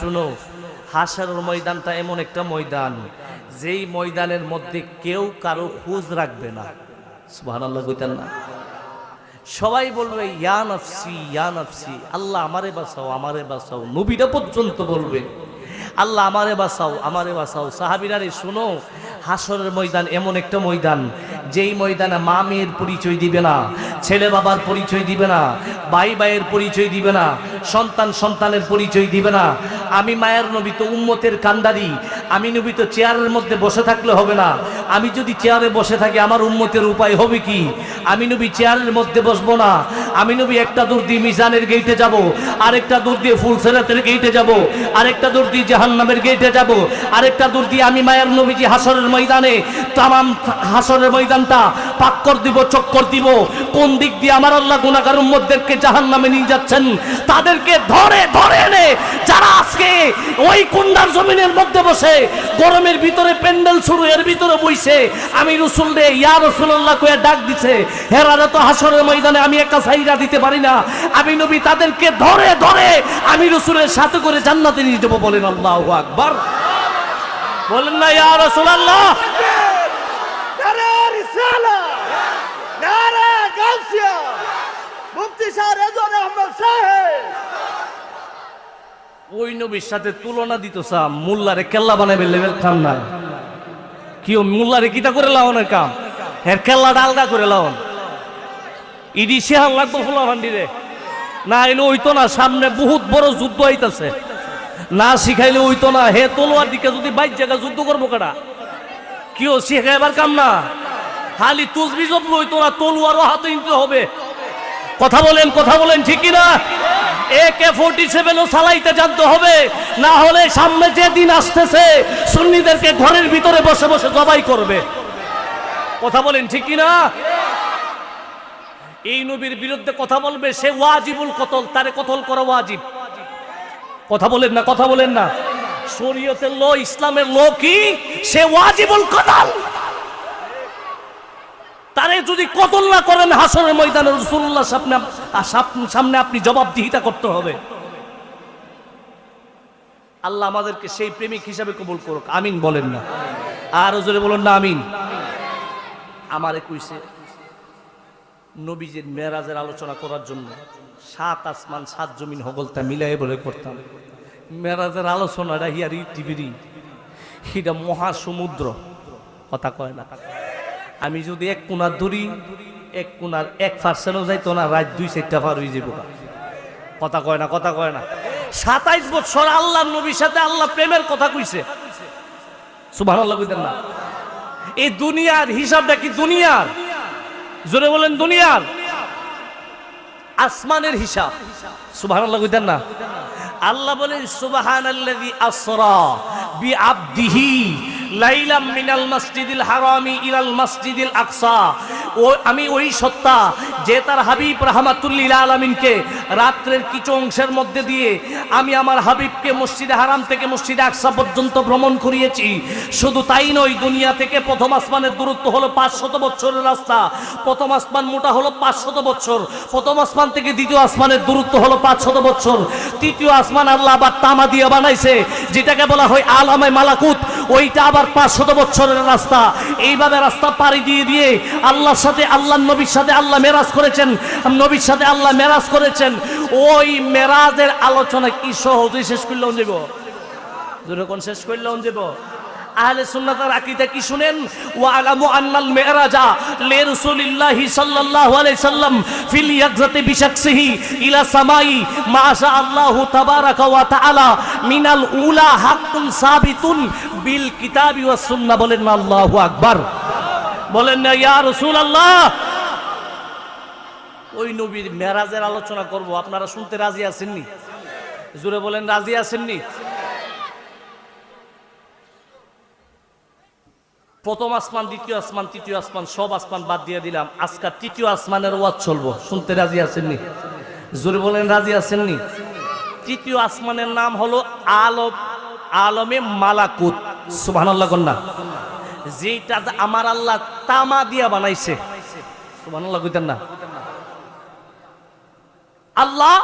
শুনো, হাসারুর ময়দানটা এমন একটা ময়দান, যেই ময়দানের মধ্যে কেউ কারও খোঁজ রাখবে না। সুবহানাল্লাহ না। সবাই বলবে, ইয়া নফসি ইয়া নফসি, আল্লাহ আমারে বাঁচাও আমারে বাঁচাও। নবীরা পর্যন্ত বলবে, আল্লাহ আমারে বাঁচাও আমারে বাঁচাও। সাহাবিরা রে, শুনো, হাসরের ময়দান এমন একটা ময়দান, যেই ময়দানে মা মেয়ের পরিচয় দিবে না, ছেলে বাবার পরিচয় দিবে না, ভাই ভাইয়ের পরিচয় দিবে না সন্তান সন্তানের পরিচয় দিবে না। আমি মায়ের নবী তো উম্মতের কান্দারি আমি নবী তো চেয়ারের মধ্যে বসে থাকলে হবে না। আমি যদি চেয়ারে বসে থাকি, আমার উম্মতের উপায় হবে কি? আমি নবী চেয়ারের মধ্যে বসবো না। আমি নবী একটা দূর দিয়ে মিজানের গেইটে যাব, আরেকটা দূর দিয়ে ফুলসেরাতের গেইটে যাব, আরেকটা দূর দিয়ে জাহান্নামের গেইটে যাব, আরেকটা দূর দিয়ে আমি মায়ের নবীজি হাসরের ময়দানে, তামাম হাসরের ময়দানটা পাক্কর দিব চক্কর দিব। কোন দিক দিয়ে আমার আল্লাহ গুনাহগার উম্মতদেরকে জাহান্নামে নিয়ে যাচ্ছেন, তাদেরকে ধরে ধরে এনে যারা আজকে ওই কুন্ডার জমিনের মধ্যে বসে গরমের ভিতরে প্যান্ডেল শুরু, এর ভিতরে বইছে। আমি রসুল রে, ইয়া রসুল্লাহ কয়ে ডাক দিছে হেরারা তো হাসরের ময়দানে আমি একা সাইরা দিতে পারি না। আমি নবী তাদেরকে ধরে ধরে আমি রসুলের সাথে করে জান্নাতে নিয়ে যাব বলেন আল্লাহ আকবার। বলেন না, ইয়া রিসালা মুফতি শাহ রেজন আহমদ সাহেব। ওই নবীর সাথে তুলনা দিত সা মোল্লারে কেল্লা বানাবে লেভেল খাম না কি মোল্লারে কিতা করে লাওনের কাম? হের কেল্লাটা আলগা করে লাওন। ইডি শেহাল লাগবো ফুলা ভান্ডিরে না এলে ওইতো না, সামনে বহুত বড় যুদ্ধ আইতাছে। না শিখাইলে ওইতো না, হে তলোয়ার দিকে যদি বাইক জায়গা যুদ্ধ করব কেডা কি ও শিখাইবার কাম না? খালি তুসবি জপলো হইতো না, তলোয়ারও হাতে নিতে হবে। কথা বলেন কথা বলেন, ঠিক কি না একে ফোর্টি সেভেনও চালাইতে জানতে হবে। না হলে সামনে যে দিন আসতেছে, সুন্নিদেরকে ভিতরে বসে বসে করবে। কথা বলেন এই নবীর বিরুদ্ধে কথা বলবে, সে ওয়াজিবুল কতল, তারে কতল করা ওয়াজিব। কথা বলেন না, কথা বলেন না। শরীয়তের ল, ইসলামের ল কি? সে ওয়াজিবুল কতল। তারে যদি কতল না করেন হাসরের ময়দানে রসুল্লাহ সামনে সামনে আপনি জবাবদিহিতা করতে হবে। আল্লাহ আমাদেরকে সেই প্রেমিক হিসাবে কবুল করুক। আমিন বলেন না। আর জোরে বলেন না, আমিন। আমারে কইছে, নবীজির মেরাজের আলোচনা করার জন্য সাত আসমান, সাত জমিন হগলতা মিলাই বলে করতাম। মেরাজের আলোচনাটা হিয়ার টিভিরি এটা মহাসমুদ্র। কথা কয় না। আমি যদি এক কোনার ধরি, এক কোনার এক পার্সেন্টও যাইতো না, রাত দুই চারটা পার হয়ে যাব কথা কয় না, কথা কয় না। সাতাইশ বছর আল্লাহ নবীর সাথে আল্লাহ প্রেমের কথা কইছে। সুভান আল্লাহ কইতেন না। এই দুনিয়ার হিসাবটা কি দুনিয়ার? জোরে বলেন দুনিয়ার। আসমানের হিসাব। সুভান আল্লাহ কইতেন না। আল্লাহ বলেন সুবাহান আসরা বি আবদিহি লাইলাম মিনাল মসজিদিল হারামি ইলাল মসজিদিল আকসা। ও আমি ওই সত্তা যে তার হাবিব রাহমাতুল্লিল আলামিনকে রাত্রের কিছু অংশের মধ্যে দিয়ে আমি আমার হাবিবকে মসজিদে হারাম থেকে মসজিদে আকসা পর্যন্ত ভ্রমণ করিয়েছি। শুধু তাই নয়, দুনিয়া থেকে প্রথম আসমানের দূরত্ব হলো পাঁচশত বছরের রাস্তা। প্রথম আসমান মোটা হলো পাঁচশত বছর প্রথম আসমান থেকে দ্বিতীয় আসমানের দূরত্ব হলো পাঁচশত বছর তৃতীয় আসমান আল্লাহ আবার তামা দিয়ে বানাইছে, যেটাকে বলা হয় আলামে মালাকুত। ওইটা আবার পাঁচশত বছরের রাস্তা। এইভাবে রাস্তা পাড়ি দিয়ে দিয়ে আল্লাহর সাথে আল্লাহ নবীর সাথে আল্লাহ মেরাজ করেছেন। নবীর সাথে আল্লাহ মেরাজ করেছেন। ওই মেরাজের আলোচনা কি সহজেই শেষ করলেও যাব যখন শেষ করলেও যাব আহলে কি শুনেন? সাল্লাল্লাহু সাল্লাম সামাই। মিনাল উলা বিল কিতাবি ওয়াস সুন্নাহ বলেন না, আল্লাহু আকবার। বলেন না, ইয়া রাসূলুল্লাহ। ওই নবীর মেরাজের আলোচনা করব, আপনারা শুনতে রাজি আছেননি? জোরে বলেন, রাজি আছেননি? প্রথম আসমান, দ্বিতীয় আসমান, তৃতীয় আসমান, সব আসমান বাদ দিয়ে দিলাম। আজকাল তৃতীয় আসমানের ওয়াজ চলবো, শুনতে রাজি আছেননি? জোরে বলেন, রাজি আছেননি? তৃতীয় আসমানের নাম হলো আলম আলমে মালাকুত। সুবহানাল্লাহ কন্যা। যেটা আমার আল্লাহ তামা দিয়া বানাইছে। সুবহানাল্লাহ কইতেন না। আল্লাহ